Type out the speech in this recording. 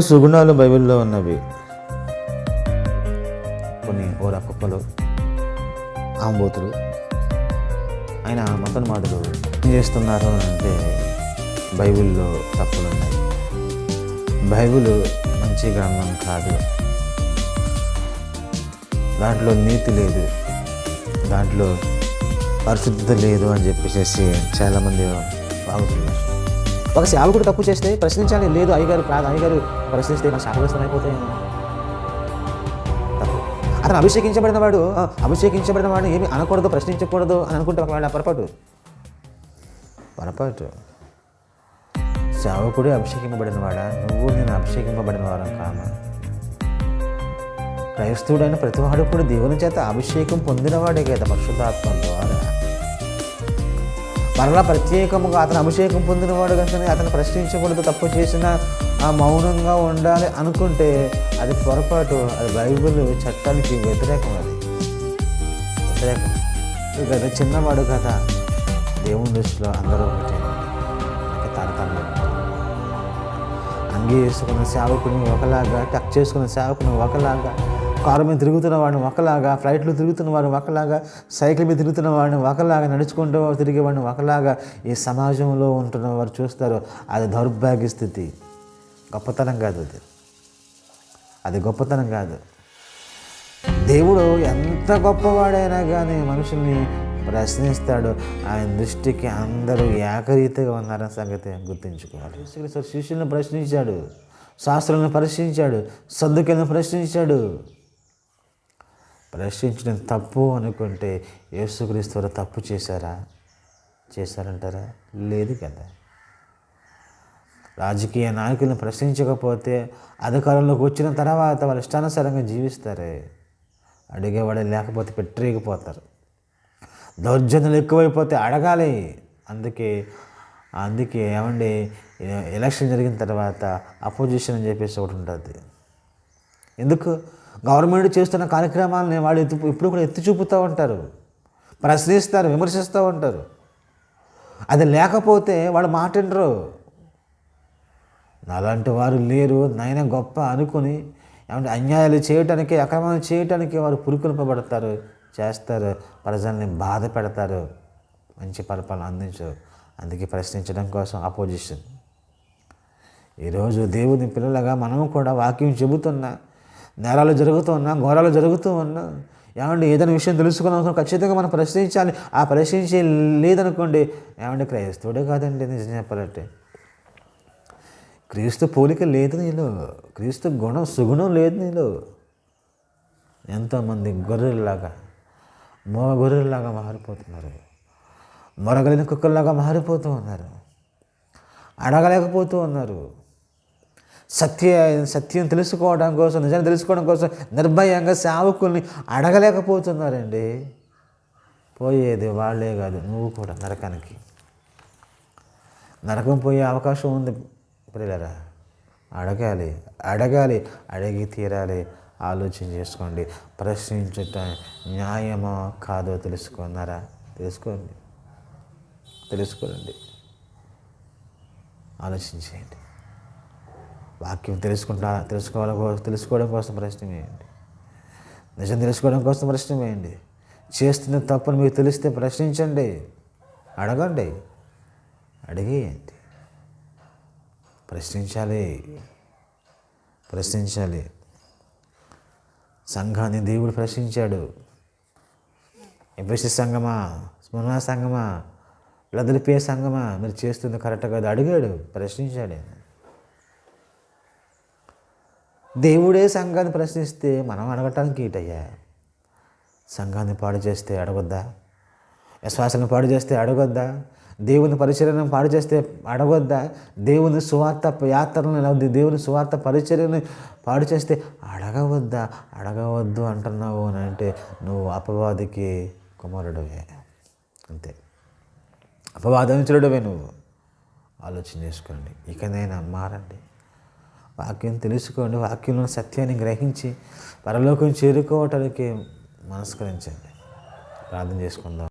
సుగుణాలు బైబిల్లో ఉన్నవి. కొన్ని ఓర కుక్కలు ఆంబోతులు. ఆయన మతన్ మాటలు ఏం చేస్తున్నారు అంటే బైబిల్లో తప్పులు ఉన్నాయి. బైబిల్ మంచి గ్రంథం కాదు. దాంట్లో నీతి లేదు. దాంట్లో పరిశుద్ధత లేదు అని చెప్పేసి చాలామంది బాగుతున్నారు. ఒక సేవకుడు తప్పు చేస్తే ప్రశ్నించాలి. లేదు అయ్యగారు కాదు అయ్యగారు ప్రశ్నిస్తే మన శాపగ్రస్తం అయిపోతాయేమో తప్పు. అతను అభిషేకించబడిన వాడు ఆ, అభిషేకించబడిన వాడు ఏమి అనకూడదు ప్రశ్నించకూడదు అని అనుకుంటే ఒకవేళ పొరపాటు. పొరపాటు. సేవకుడే అభిషేకింపబడిన వాడా? నువ్వు నేను అభిషేకింపబడిన వారం కామా? క్రైస్తవుడైన ప్రతివాడు కూడా దేవుని చేత అభిషేకం పొందినవాడే కదా పరిశుద్ధాత్మ ద్వారా మరలా ప్రత్యేకముగా అతను అభిషేకం పొందినవాడు కనుక అతను ప్రశ్నించకూడదు తప్పు చేసిన ఆ మౌనంగా ఉండాలి అనుకుంటే అది పొరపాటు. అది బైబిల్ చట్టానికి వ్యతిరేకం అది. వ్యతిరేకం. కదా చిన్నవాడు కదా దేవుని దృష్టిలో అందరూ ఒకటే. తారతమ్యం అంగీ వేసుకున్న సేవకుని ఒకలాగా టక్ చేసుకున్న సేవకుని ఒకలాగా. కారు మీద తిరుగుతున్న వాడిని ఒకలాగా ఫ్లైట్లో తిరుగుతున్న వాడిని ఒకలాగా సైకిల్ మీద తిరుగుతున్న వాడిని ఒకలాగా నడుచుకుంటూ తిరిగేవాడిని ఒకలాగా ఈ సమాజంలో ఉంటున్న వారు చూస్తారు. అది దౌర్భాగ్య స్థితి. గొప్పతనం కాదు అది. అది గొప్పతనం కాదు. దేవుడు ఎంత గొప్పవాడైనా కానీ మనుషుల్ని ప్రశ్నిస్తాడు. ఆయన దృష్టికి అందరూ ఏకరీతిగా ఉన్నారన్న సంగతి గుర్తుంచుకోవాలి. యేసుక్రీస్తు శిష్యులను ప్రశ్నించాడు. శాస్త్రాలను ప్రశ్నించాడు. సర్దుకలను ప్రశ్నించాడు. ప్రశ్నించడం తప్పు అనుకుంటే యేసుక్రీస్తు తప్పు చేశారా? చేశారంటారా? లేదు కదా. రాజకీయ నాయకులను ప్రశ్నించకపోతే అధికారంలోకి వచ్చిన తర్వాత వాళ్ళు ఇష్టానుసారంగా జీవిస్తారే? అడిగేవాడే లేకపోతే పెట్టరేగిపోతారు. దౌర్జన్యాలు ఎక్కువైపోతే అడగాలి. అందుకే అందుకే ఏమండి ఎలక్షన్ జరిగిన తర్వాత అపోజిషన్ అని చెప్పేసి ఒకటి ఉంటుంది. ఎందుకు? గవర్నమెంట్ చేస్తున్న కార్యక్రమాలని వాళ్ళు ఎత్తు ఇప్పుడు కూడా ఎత్తి చూపుతూ ఉంటారు. ప్రశ్నిస్తారు విమర్శిస్తూ ఉంటారు. అది లేకపోతే వాళ్ళు మాటిండరు. అలాంటి వారు లేరు నాయన గొప్ప అనుకుని ఏమంటే అన్యాయాలు చేయటానికి అక్రమాలు చేయటానికి వారు పురుకొల్పబడతారు చేస్తారు ప్రజల్ని బాధ పెడతారు మంచి పరిపాలన అందించరు అందుకే ప్రశ్నించడం కోసం అపోజిషన్ ఈరోజు దేవుని పిల్లలుగా మనము కూడా వాక్యం చెబుతున్నా నేరాలు జరుగుతూ ఉన్నా ఘోరాలు జరుగుతూ ఉన్నా ఏమండి ఏదైనా విషయం తెలుసుకున్నాం ఖచ్చితంగా మనం ప్రశ్నించాలి. ఆ ప్రశ్నించే లేదనుకోండి ఏమండి క్రైస్తవుడే కాదండి నిజం చెప్పాలంటే. క్రీస్తు పోలిక లేదు నీలో క్రీస్తు గుణం సుగుణం లేదు నీలో. ఎంతోమంది గొర్రెల్లాగా మోగ గొర్రెల్లాగా మారిపోతున్నారు. మొరగలిన కుక్కల్లాగా మారిపోతూ ఉన్నారు. అడగలేకపోతూ ఉన్నారు. సత్య సత్యం తెలుసుకోవడం కోసం నిజాన్ని తెలుసుకోవడం కోసం నిర్భయంగా సేవకుల్ని అడగలేకపోతున్నారండి. పోయేది వాళ్ళే కాదు నువ్వు కూడా నరకానికి. నరకం పోయే అవకాశం ఉంది పిల్లరా అడగాలి అడగాలి అడిగి తీరాలి ఆలోచన చేసుకోండి. ప్రశ్నించుట న్యాయమో కాదో తెలుసుకున్నారా? తెలుసుకోండి. తెలుసుకోండి. ఆలోచించేయండి. వాక్యం తెలుసుకుంటా తెలుసుకోవాలి తెలుసుకోవడం కోసం ప్రశ్న వేయండి. నిజం తెలుసుకోవడం కోసం ప్రశ్న వేయండి. చేస్తున్న తప్పును మీకు తెలిస్తే ప్రశ్నించండి. అడగండి. అడిగేయండి ప్రశ్నించాలి. ప్రశ్నించాలి. సంఘాన్ని దేవుడు ప్రశ్నించాడు. ఎఫ్ఎస్సి సంఘమా స్మరణ సంఘమా లదలిపే సంఘమా మీరు చేస్తుంది కరెక్ట్ కాదు. అడిగాడు. ప్రశ్నించాడు దేవుడే సంఘాన్ని ప్రశ్నిస్తే మనం అడగటానికి ఈటయ్యా సంఘాన్ని పాడు చేస్తే అడగొద్దా? విశ్వాసాలను పాడు చేస్తే అడగొద్దా? దేవుని పరిచర్యను పాడు చేస్తే అడగొద్దా? దేవుని సువార్త యాత్రను ఇలా దేవుని సువార్త పరిచర్యను పాడు చేస్తే అడగవద్దా? అడగవద్దు అంటున్నావు అని అంటే నువ్వు అపవాదికి కుమారుడవే. అంతే. అపవాదించుడవే నువ్వు. ఆలోచన చేసుకోండి. ఇకనైనా మారండి. వాక్యం తెలుసుకోండి. వాక్యంలో సత్యాన్ని గ్రహించి పరలోకం చేరుకోవటానికి మనస్కరించండి. ప్రార్థన చేసుకుందాం.